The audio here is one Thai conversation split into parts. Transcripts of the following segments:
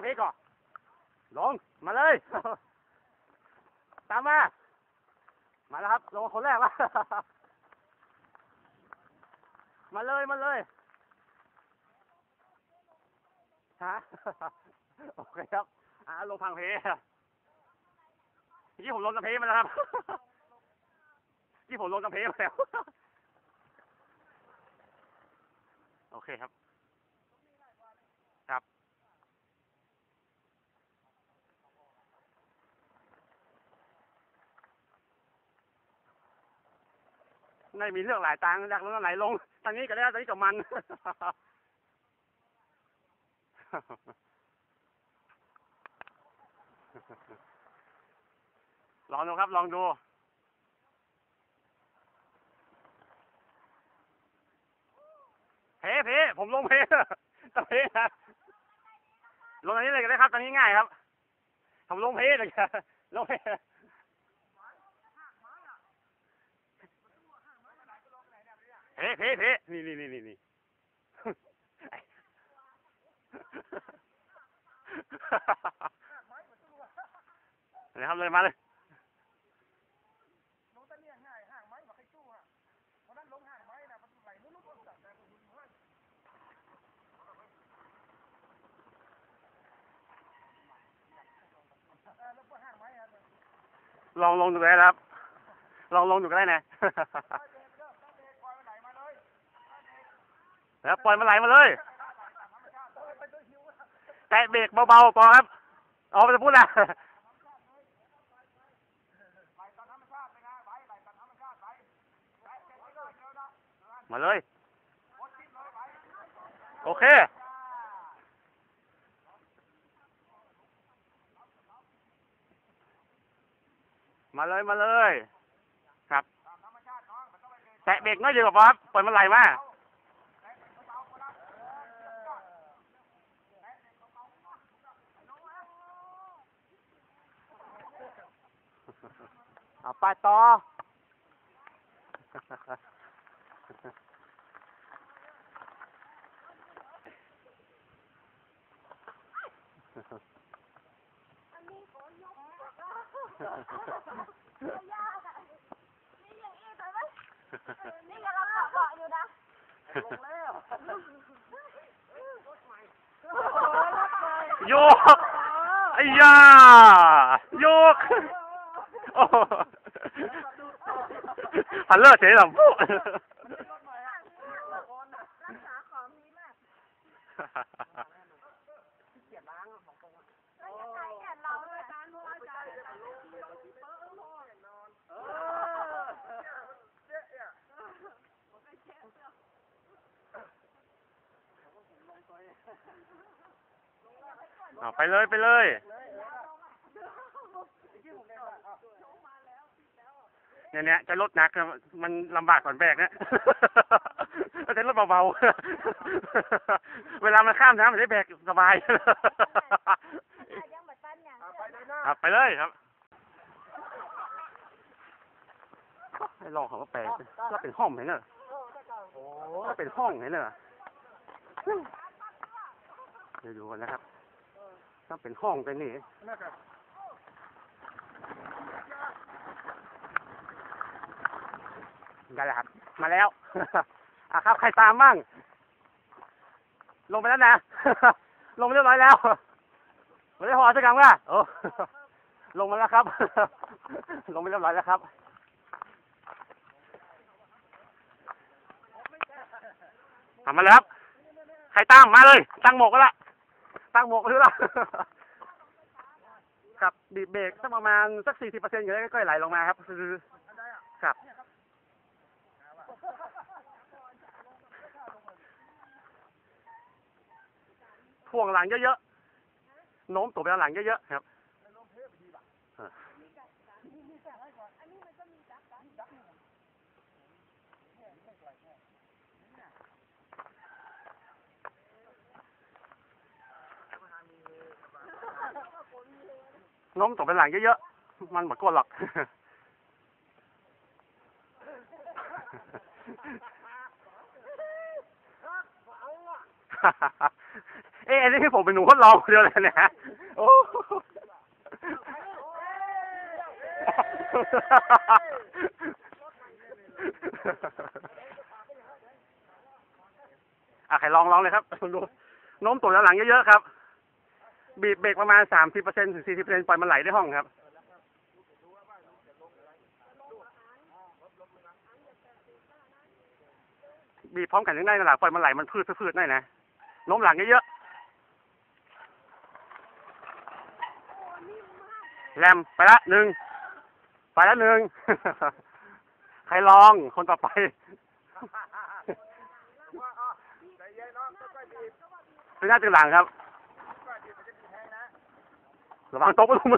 างพี่ก่อนลง มาเลย ตามมา มาแล้วครับ ลงคนแรกแล้วมาเลย มาเลยฮะโอเคครับ อ่าลงพังเพยี่ผมลงกระเพมาแล้วครับยี่ผมลงกระเพมาแล้ว โอเคครับ ไม่มีเรื่องหลายตังค์อยากลงตรงไหนลงทางนี้ก็ได้ทางนี้กับมันลองดูครับ ลองดูเพเพผมลงเพตะเพนะลงตรงนี้เลยก็ได้ครับตอนนี้ง่ายครับผมลงเพเลยครับลงเพ เพ่เพ่เพ่นี่นี่นี่นี่นี่นะครับเลยมาเลยลองลงดูได้ครับ ลองลงดูก็ได้นะ แล้วปล่อยมันไหลมาเลยแตะเบรกเบาๆพอครับอ๋อไม่จะพูดนะมาเลย โอเคมาเลยมาเลย ครับ แตะเบรกน้อยเดียวกับครับปล่อยมันไหลมา เอาไปต่อ นี่กำลังเกาะอยู่นะโยกไอ้ยาโยกโอ้ ฮัลโหลเฉยหลังปุ๊รักษาของดีมากแล้วยังไงอะเราเนี่ยการรู้อาจารย์เอาไปเลยไปเลย เนี่ยเนี่ยจะลดหนักอะมันลำบากก่อนแบกนะก็จะลดเบาๆ เวลามันข้ามน้ำมันได้แบกสบายยังเหมือนกันอย่างครับไปเลยครับให้ลองคำว่าแปลกก็เป็นห้องเห็นเหรอก็เป็นห้องเห็นเหรอเดี๋ยวดูกันนะครับต้องเป็นห้องเป็นนี่ ได้แล้วครับมาแล้วอะครับ ใครตามบ้าง ลงไปแล้วนะ ลงไปเรียบร้อยแล้วไม่ได้พอสักครั้งว่าโอ้ลงมาแล้วครับ ลงไปเรียบร้อยแล้วครับทำมาแล้วใครตั้งมาเลย ตั้งหมวกก็ละ ตั้งหมวกก็รู้ละครับบีบเบรกสักประมาณสักสี่สิบเปอร์เซ็นต์อยู่แล้วก็ไหลลงมาครับคือครับ พ่วงหลังเยอะๆโน้มตัวไปหลังเยอะๆครับน้มตัวไปหลังเยอะๆ มันหมดก้นหรอก ฮ่าฮ่าฮ่า เอ๊ะอันนี้ผมเป็นหนูทดลองเดียวเลยนี่ยโอ้อะใครลองลองเลยครับดูโน้มตัวด้านหลังเยอะๆครับ บีบเบรกประมาณสามสิบเปอร์เซ็นถึงสี่สิบเปอร์เซ็นปล่อยมันไหลได้ห้องครับ บีบพร้อมกันยังได้นะล่ะปล่อยมันไหลมันพืดพืดได้นะ โน้มหลังเยอะๆแรมไปละหนึ่งไปละหนึ่งใครลองคนต่อไปใจเย็นน้องค่อยๆบีบเป็นหน้าตึงหลังครับค่อยๆบีบมันจะมีแห้งนะระวังโต๊ะไปลุม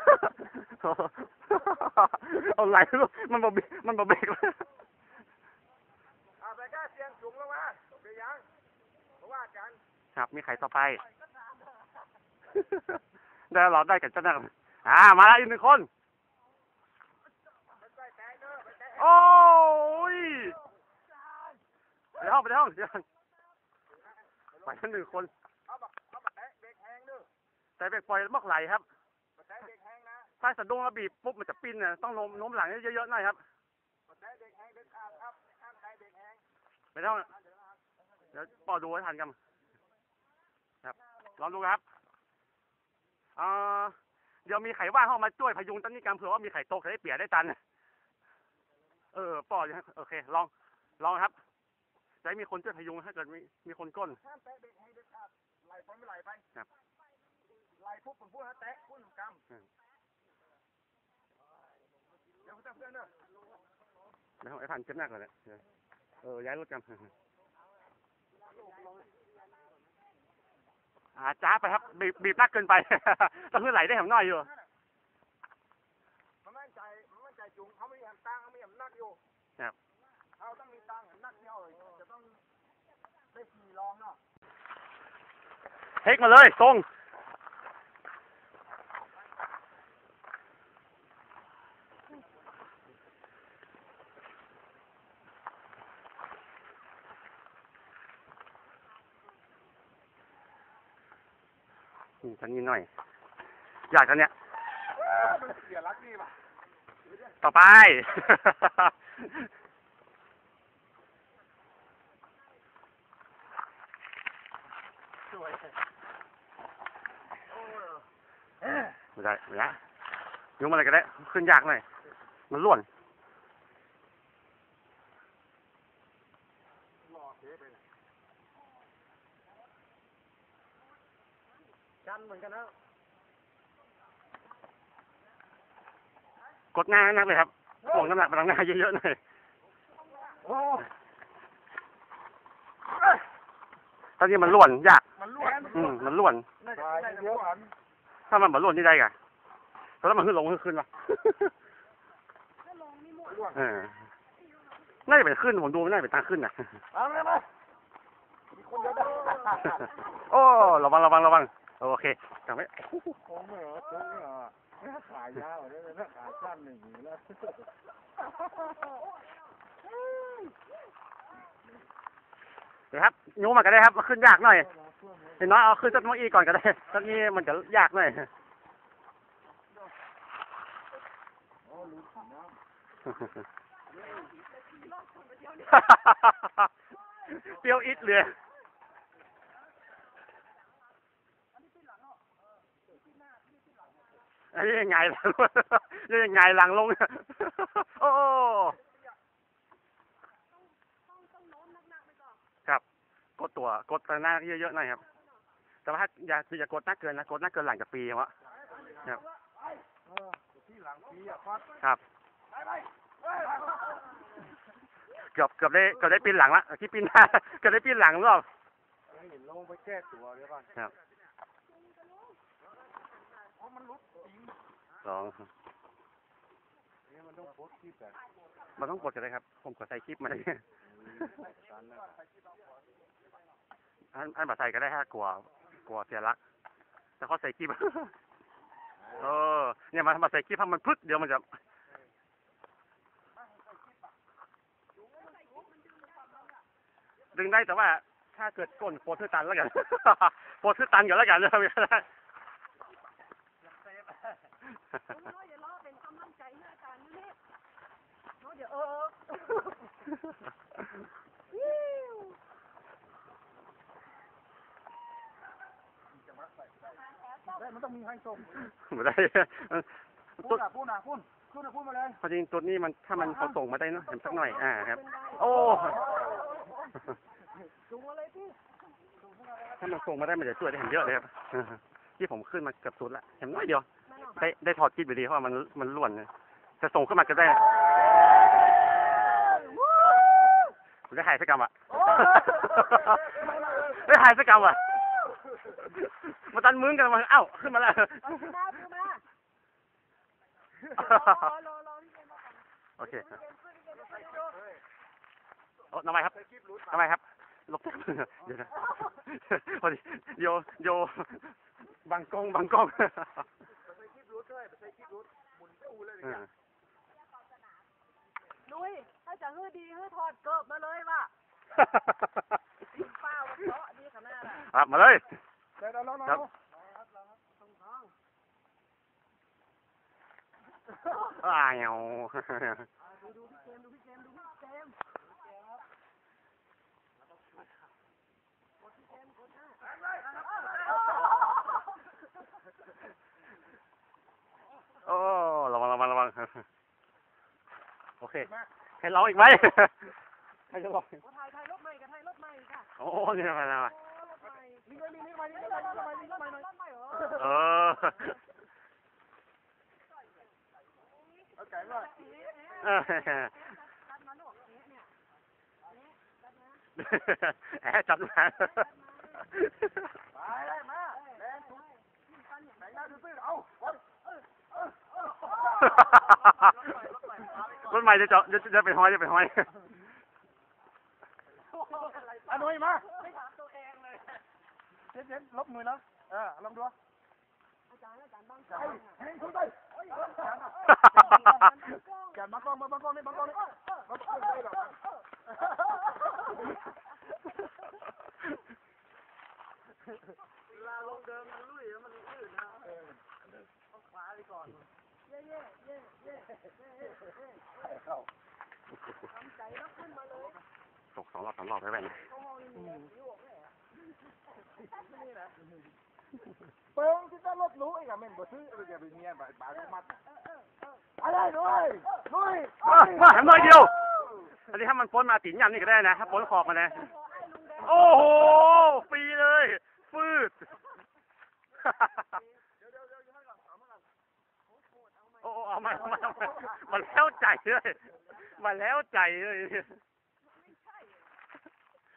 เอาไหลลูกมันบอบีมันบอเบรกเลยเอาไปแค่เสียงสูงลงมาไปยังเพราะว่ากัน ครับ มีใครต่อไป ได้หลอได้กันจ้าหน้าอ่า มาแล้วอีกหนึ่งคนค่อยไปแตะโอ้ยไปห้องไปห้องเดี๋ยวไปทั้งหนึ่งคนเอาบักเอาบักแตะเบรกแห้งเด้อแต่เบรกปล่อยมอกไหลครับบักแตะเบรกแห้งนะถ้าสะดุ้งแล้วบีบปุ๊บมันจะปิ้นนะต้องโน้มโน้มหลังเยอะๆหน่อยครับบักแตะเบรกแห้งเด็ดขาดครับห้ามแตะเบรกแห้งไม่ต้องเดี๋ยวปอดูให้ทันกัน ครับลองดูครับเอ่อเดี๋ยวมีไข่ว่างเข้ามาช่วยพยุงต้นนี้กันเผื่อว่ามีไข่ตกจะได้เปียกได้ตัน เออปอดโอเค ลอง ลองครับจะให้มีคนช่วยพยุงถ้าเกิดมีมีคนก้นห้ามแตะเบรกแห้งเด็ดขาดไหลไปไม่ไหลไปครับไหลปุ๊บผมพูดฮะแตะพูดกอืมำเดี๋ยวคุณเพื่อนเด้อแล้วไอ้พันเจ็บหนักเลยเนี่ยเออย้ายรถกัน อาจ้าไปครับบีบบีบนักเกินไป ต้องเพื่อไหลได้แหมน้อยอยู่ มันมั่นใจมันมั่นใจจุงเขาไม่มีแหมตังเขาไม่มีแหมนักอยู่ครับ เขาต้องมีตังค์แหมนักเดียวเลยจะต้องได้ขี่ลองเนาะ เทคมาเลยทรง อืมทันนี้หน่อยอยากกันเนี่ยมันเสียรักนี่ป่ะต่อไปสวยโอ้ยไม่ได้ไม่ได้ยุ่งอะไรก็ได้ ขึ้นยากหน่อย มันล้วน หล่อเทไปเลยกันเห มือนกันนะกดหน้าให้นักเลยครับห่วงน้ำหนักไปทางหน้าเยอะๆหน่อยโอ้ตอนนี้มันล้วนยาก มันล้วนอืมมันล้วนน่าจะน่าจะล้วนถ้ามันเหมือนล้วนที่ได้กะแล้วมันขึ้นลงขึ้นขึ้นวะล้วนเออน่าจะเป็นขึ้นผมดูไม่น่าจะเป็นทางขึ้นนะเอาเลยมามีคนเดียวได้โอ้ ระวังระวังระวัง โอเคจำไว้โค้งเหรอโค้งเหรอถ้าขายาวเนี่ยถ้าขาสั้นอย่างนี้แล้วเดี๋ยวครับยูมันก็ได้ครับมันขึ้นยากหน่อยเห็นน้อยเอาขึ้นสักน้อยอีก่อนก็ได้สักนี้มันจะยากหน่อยโอ้รู้ถึงน้เปรี้ยวอิดเลย อันนี้ยังไงล่ะนี่ยังไงหลังลง โอ้ครับ กดตัว กดตัวหน้าเยอะๆหน่อยครับ แต่ว่าถ้าอย่าอย่ากดหน้าเกินนะ กดหน้าเกินหลังจากปีวะครับำเออที่หลังปีอะฟัดครับไปไปเฮ้ยเกือบเกือบได้เกือบได้ปีนหลังละที่ปีนหน้าเกือบได้ปีนหลังหรือเปล่าให้ลงไปแก้ตัวเดี๋ยวก่อนครับเพราะมันรุดจริง สองเนี่ยมันต้องโพสต์คลิปแบบมันต้องกดกันเลยครับ ผมกดใส่คลิปมาได้สันนะอันอันบัตรใส่ก็ได้ฮะกลัวกลัวเสียรักแต่เขาใส่คลิปเออ เนี่ยมันมาใส่คลิปให้มันพึดเดี๋ยวมันจะดึงได้แต่ว่าถ้าเกิดก้นโพสต์ตันแล้วกันโพสต์ตันก่อนแล้วกันนะครับ น้อยอย่ารอเป็นกำลังใจให้อาจารย์อยู่นี่น้อยเดี๋ยวเออมันต้องมีให้ส่งไม่ได้พูดอะพูดอะพูดพูดอะพูดมาเลยพอจริงตุ๊ดนี่มันถ้ามันเขาส่งมาได้เนอะเห็นสักหน่อยอ่าครับ โอ้จุงมาเลยพี่ถ้ามันส่งมาได้มันจะช่วยได้เห็นเยอะเลยครับที่ผมขึ้นมาเกือบสุดละเห็นน้อยเดียว ได้ได้ถอดกิ๊บอยู่ดีเพราะว่ามันมันล้วนนะจะส่งขึ้นมาก็ได้ผมได้หายสักกรรมอะได้หายสักกรรมอะ มาตันมึงกันมาเอ้าขึ้นมาแล้วโอเคโอ้ทำไมครับทำไมครับลบจากเดี๋ยวนะโยโยบังกล้องบังกล้อง เออนุ้ยถ้าจะฮื้อดีฮื้อถอดเกิบมาเลยว่ะดีเปล่ามันเพราะดีขนาดอะครับมาเลย เดี๋ยวเราลองครับตรงท้องอ้าว ดูดูพี่เกมดูพี่เกมดูพี่เกม โอ้ระวังระวังระวังโอเค ให้เราอีกไหมให้จะอกถ่ายถ่ายรถใหม่กับถ่ายรถใหม่ค่ะโอ้นี่มาแล้วลิงไปลิงไปลิงไปลิงไปลิงไปลิงไเออเอาไก่ยจับมาไปเลยมา รถใหม่จะเจาะจะจะไปห้อยจะไปห้อยอันนุ้ยมาไม่ถามตัวเองเลยเจ็ดเจ็ดลบมือแล้วเออลองดูอาจารย์อาจารย์บางไอ้แหงคุณไปแกนมากล้องมาบางกล้องนี่บางกล้องนี่บางกล้องนี่หรอเย่เย่เย่เย่เย่ทำใจแล้วขึ้นมาเลย ตกสองรอบสามรอบไปแว่นเขาห้องนี่มีอยู่แม่นี่แหละเปิ้งที่จะลดรู้ไอ้กับเม่นบ่ซื้ออะไรแบบนี้บาบาลูกมัดอะไรนุ้ยนุ้ยมามาแถมน้อยเดียวอันนี้ถ้ามันพ้นมาติ่นยันนี่ก็ได้นะถ้าพ้นขอบมานะโอ้โหฟรีเลยฟืด มันมันมันแล้วใจเลยมาแล้วใจเลย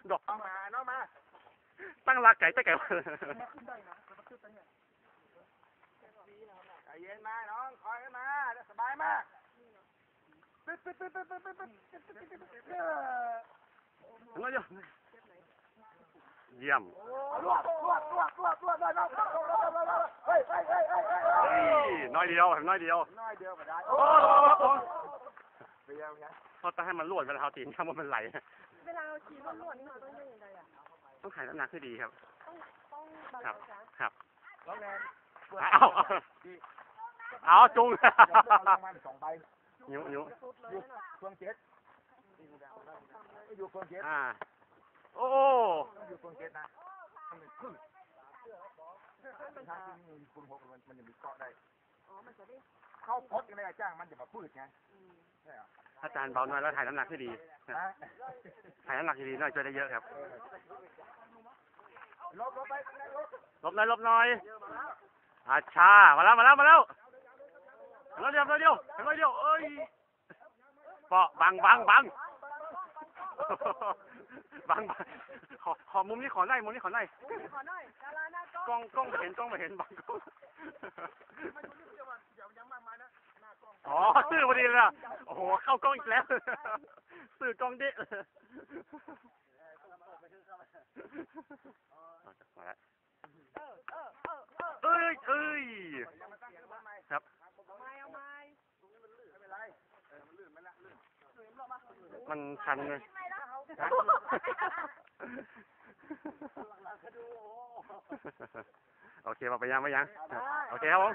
ดอกเอามาเนาะมา ตั้งรักไก่ตั้งไก่ใจเย็นมาน้องคอยกันมาสบายมากน้อยเยี่ยมรวดรวดรวดรวดรวดรวดเฮ้ยเฮ้ยเฮ้ยเฮ้ย น้อยเดียวน้อยเดียว น้อยเดียวก็ได้โอ้โอ้โหเดียวไงเพราะต้องให้มันรวดเวลาเอาตีนทำว่ามันไหล เวลาเราขี่รถล้วนนี่เราต้องยังไงอะ ต้องถ่ายน้ำหนักให้ดีครับ ต้องต้องบาครับลานซ์ครับแล้วแนนเอาเอาจุงมันสองใบนิ้วนิ้วสุดเลยนะเครื่องเจ็ดอยู่เครื่องเจ็ดอ่าโอ้อยู่เครื่องเจ็ดนะมันขึ้น ถ้าที่มีคุณหกมันมันจะมีเกาะได้ อ๋อ มันจะได้เข้าพดกันเลยจ้างมันจะมาพืชไงใช่เหรออาจารย์เบาหน่อยแล้วถ่ายน้ำหนักให้ดีฮะถ่ายน้ำหนักให้ดีหน่อยช่วยได้เยอะครับ ลบลบไปลบลบหน่อยลบหน่อยอาชา มาแล้ว มาแล้ว มาแล้วเร็วเดียวเร็วเดียวเร็วเดียวเอ้ยเปาะบังบังบัง บังบังขอขอมุมนี้ขอหน่อยมุมนี้ขอหน่อยขอหน่อยดาราหน้ากล้องกล้องกล้องไปเห็นกล้องไปเห็นบังกล้องไม่รู้เรื่องว่าเดี๋ยวยังมากมายนะหน้ากล้องอ๋อซื่อพอดีเลยนะโอ้โหเข้ากล้องอีกแล้วซื่อกล้องเด็มาแล้วเออเออเออเออเอ้ยเอ้ยยังมาตั้งเงินมาใหม่ครับเอาไม้เอาไม้ไม่เป็นไรเออมันลื่นมันละลื่นมันชันเลย ไม่แล้ว โอเคมาไปยังไปยัง โอเคครับผม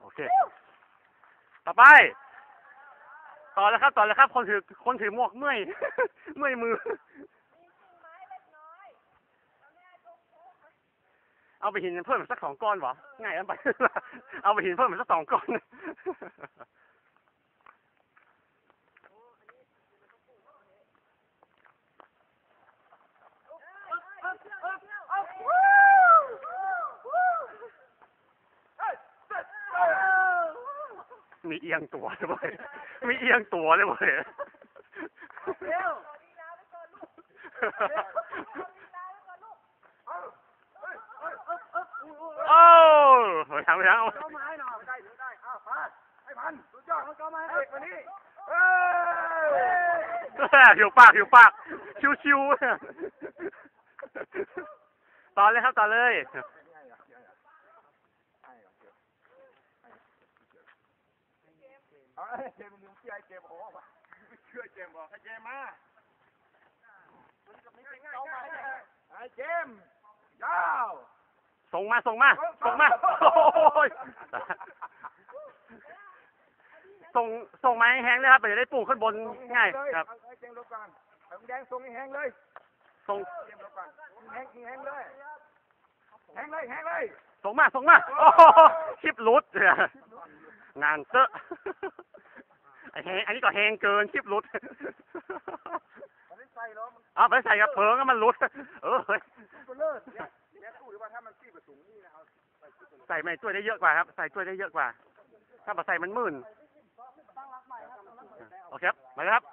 โอเค ต่อไป ต่อแล้วครับต่อแล้วครับ คนถือคนถือหมวกเมื่อยเมื่อยมือ เอาไปหินเพิ่มสักสองก้อนเหรอง่ายอันไป เอาไปหินเพิ่มสักสองก้อน มีเอียงตัวด้วย มีเอียงตัวด้วยเว้ยเร็วโอ้ไปทางไปทางเอาเข้ามาให้หน่อยได้ถือได้อ้าวมาให้พันสุดยอดเข้ามาให้เอกวันนี้เฮ้ยหิวปากหิวปากชิวๆต่อเลยครับต่อเลย เอาไอ้เจมส์มึงเชื่อไอ้เจมส์โอ้ไม่ เชื่อเจมส์บอกให้เจมส์มาไอ้เจมส์ยาวส่งมาส่งมาส่งมาโอ้ยส่งส่งมาให้แห้งเลยครับเดี๋ยวจะได้ปลูกขึ้นบนง่ายครับเอาไอ้เจมส์ลบก่อนเอาแดงส่งให้แห้งเลยส่งเจมส์ลบก่อนแห้งแห้งเลยแห้งเลยแห้งเลยส่งมาส่งมาโอ้โหคลิปหลุดงานเตอะไอ้ แหงอันนี้ก็แหงเกินคลิปหลุดมันไม่ใส่หรอกมันเอาไปใส่กระเพิงแล้วมันหลุด เออเฮ้ยก็เลิศเนี่ยเนี่ยตู้หรือว่าถ้ามันซีบสูงนี่นะเอาใส่ไม่ช่วยได้เยอะกว่าครับ ใส่ช่วยได้เยอะกว่า ถ้ามาใส่มันมื่นโอเคครับมาเลยครับ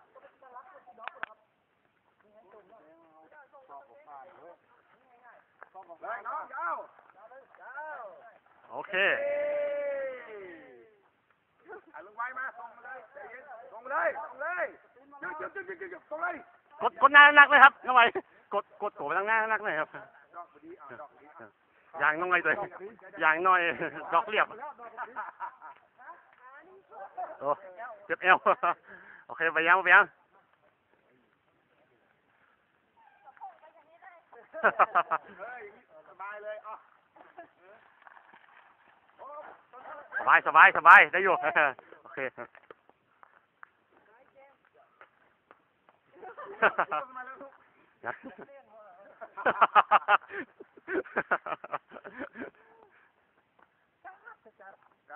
เลยน้องยาวโอเค เอาลงไว้มาส่งมาเลยใจเย็นส่งมาเลยส่งเลย ยึดยึดยึดยึดยึดส่งเลยกดกดหน้านักเลยครับน้องไว้กดกดตัวไปทางหน้านักเลยครับอย่างน้องไว้เลยอย่างน้อยดอกเรียบโอ้เจ็บเอวโอเคไปยังไปยังสบายสบายสบายได้อยู่โอเค มาแล้วลูกจ้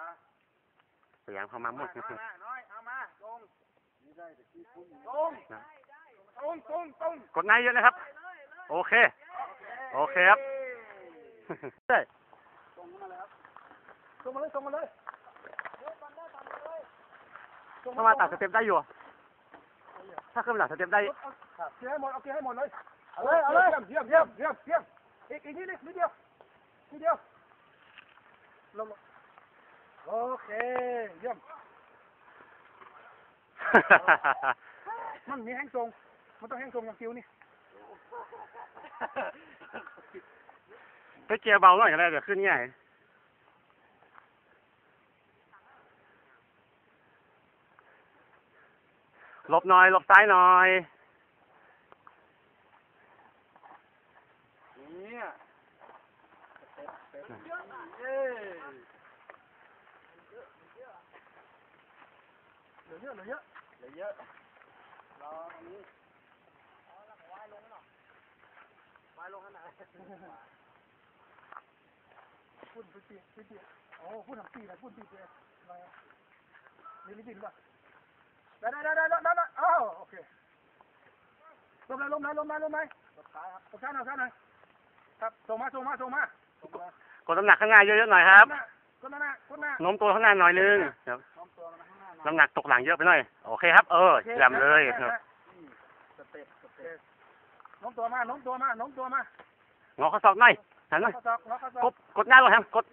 าพยายามเข้ามาหมมาดมาน้อยเอามาตรงตรงตรงตรงตรงกดหน้าเยอะนะครับ โอเค โอเคครับได้ส่งมาเลยส่งมาเลยถ้ามาตัดสเต็ปได้อยู่ ถ้าขึ้นหลังสเต็ปได้เกียให้หมดเอาเกียให้หมดเลยเอาเลยเอาเลยเยี่ยมเยี่ยมเยี่ยมเยี่ยมอีกอีกนิดนิดนิดเดียวนิดเดียวลงโอเคเยี่ยมมันมีแห้งทรงมันต้องแห้งทรงอย่างคิวนี่ไปเกียร์เบาหน่อยก็ได้เดี๋ยวขึ้นง่าย ลบหน่อยหลบซ้ายหน่อยเย้เหลือเยอะเหลือเยอะเหลือเยอะรอตรงนี้วายลงหน่อยวายลงขนาดพุ่นพุ่นตีพุ่นตีโอ้พุ่นทำตีนะพุ่นตีเลยมามีลิบินป่ะได้ได้ได้ได้ได้ได้อ้าวโอเคล มไหนลมไหนลมไหนลมไหนลมซ้ายครับลมซ้ายหน่อยซ้ายหน่อยครับส่งมาส่งมาส่งมาส่งมากดน้ำหนักข้างหน้าเยอะๆหน่อยครับคนหน้าคนหน้าโน้มตัวข้างหน้าหน่อยนึงครับพร้อมตัวมาข้างหน้าน้ำหนักตกหลังเยอะไปหน่อย โอเคครับ เออแจ่มเลยครับสเต็ปสเต็ปน้องตัวมาน้องตัวมาน้องตัวมางอข้อศอกหน่อยหันหน่อยข้อศอกน้องข้อศอกกดกดหน้าลงครับกด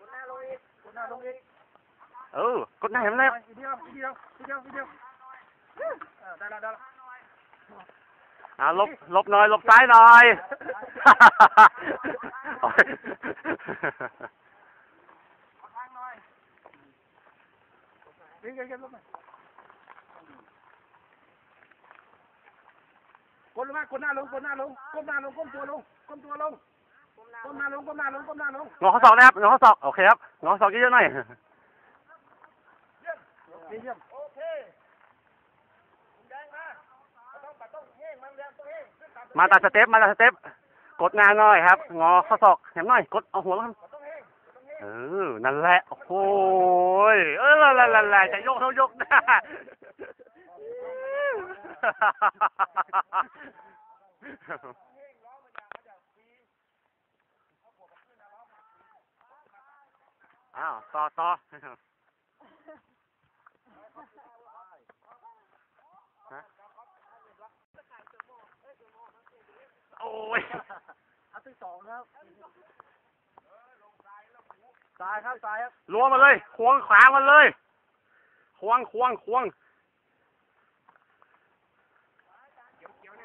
กดหน้าลงอีกกดหน้าลงอีกเออกดหน้าเห็นไหมอีกเดียวอีกเดียวอีกเดียวอีกเดียวเออได้แล้วได้แล้ว อ่าลบลบหน่อยลบซ้ายหน่อยโอ้ยทางหน่อยเก็บเก็บเก็บลงมากดลงมากดหน้าลงกดหน้าลงก้มหน้าลงก้มตัวลงก้มตัวลงก้มหน้าลงก้มหน้าลงก้มหน้าลงงอข้อศอกนะครับงอข้อศอกโอเคครับงอข้อศอกเยอะๆหน่อยเยี่ยมโอเคแดงมาต้องปัดต้องเฮ้ง มันแรงต้องเฮ้งขึ้นตาตัดสเต็ปมาตัดสเต็ปกดงานหน่อยครับ งอข้อศอกแหมหน่อย กดเอาหัวมันต้องเออ นั่นแหละ โอ้โหยเออละละละละจะยกเท่ายกได้อ้าว ต่อต่อฮะ โอ้ยอันที่สองครับตายครับตายครับล้วงมาเลย ควงขามันเลย ควงควงควง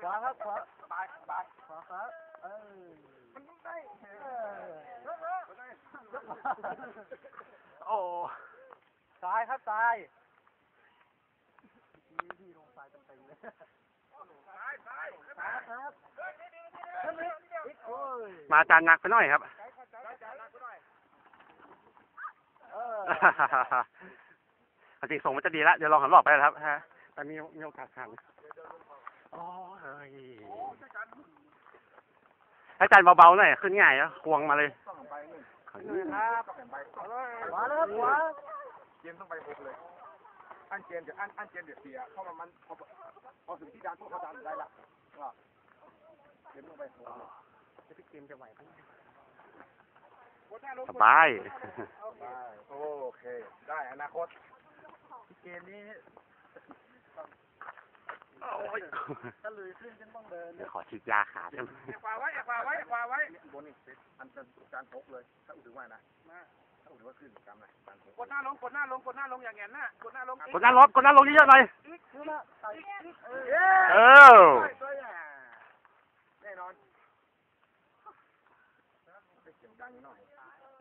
ขวาครับขวาตายตายขวาครับเออมันต้องได้เออโอ้ตายครับตายพี่ลงตายเต็มๆเลยตายตายตายครับโอ้ย มาจานหนักไปหน่อยครับเออจริงส่งมันจะดีละเดี๋ยวลองหันรอบไปนะครับฮะแต่มีมีโอกาสหันโอ้ยให้จานเบาๆหน่อยขึ้นง่ายอะควงมาเลยครับขวาเลยครับขวาเจมส์ต้องไปหกเลยอันเจมส์เดี๋ยวอันอันเจมส์เดี๋ยวเสียเข้ามามันพอพอถึงที่ดันพวกเขาดันได้ละ ว่าเจมส์ต้องไปหกเลยสบายได้โอเค ได้อนาคตเกมนี้โอ้ยถ้าลุยขึ้นฉันต้องเดินเดี๋ยวขอฉีดยาขาใช่ไหมอย่าขวาไว้อย่าขวาไว้อย่าขวาไว้บนนี่อันจะการพกเลย ถ้าอุดถึงว่านะถ้าอุดถึงว่าขึ้นกำนะการพกกดหน้าลงกดหน้าลงกดหน้าลงอย่างเงี้ยนะกดหน้าลงกดหน้าลบกดหน้าลงเยอะๆหน่อยคือละใส่เอเอออตัวอย่าง แน่นอน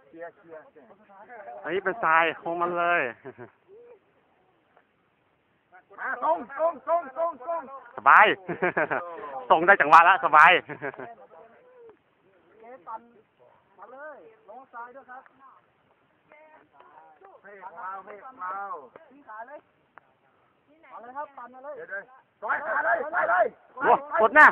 เสียเคลียร์เคลียร์เคลียร์อันนี้เป็นทรายคงมันเลย มาตรงตรงตรงตรงตรงสบาย ส่งได้จังหวะละสบาย เกตันมาเลยลงซ้ายด้วยครับเฮ้ยเมาเฮ้ยเมาทิ้งขาเลยมาเลยครับปันมาเลย เดี๋ยวเดี๋ยว ต่อยขาเลยไปเลยโอ้กดหน้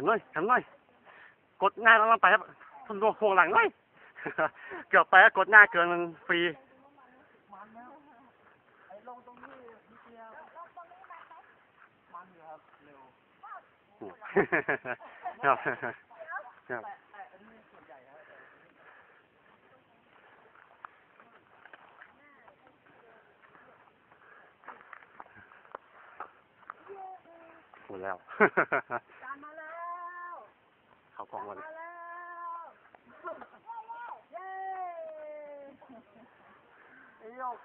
าก้มหน้าก้มหน้าเลยก้มหน้าเยอะๆเลยก้มหน้าเยอะๆเลยเออเห็นหน่อยหน่อยกดหน้าแล้วไปครับทุนดวงห่วงหลังหน่อยเกือบไปแล้วกดหน้าเกินมันฟรีมันนะไอ้ลงตรงนี้นิดเดียวมันอยู่ครับครับหญ่ครับพูดแล้วจานมาแล้ว เขากองวันมาแล้วเย้ไอ้โยก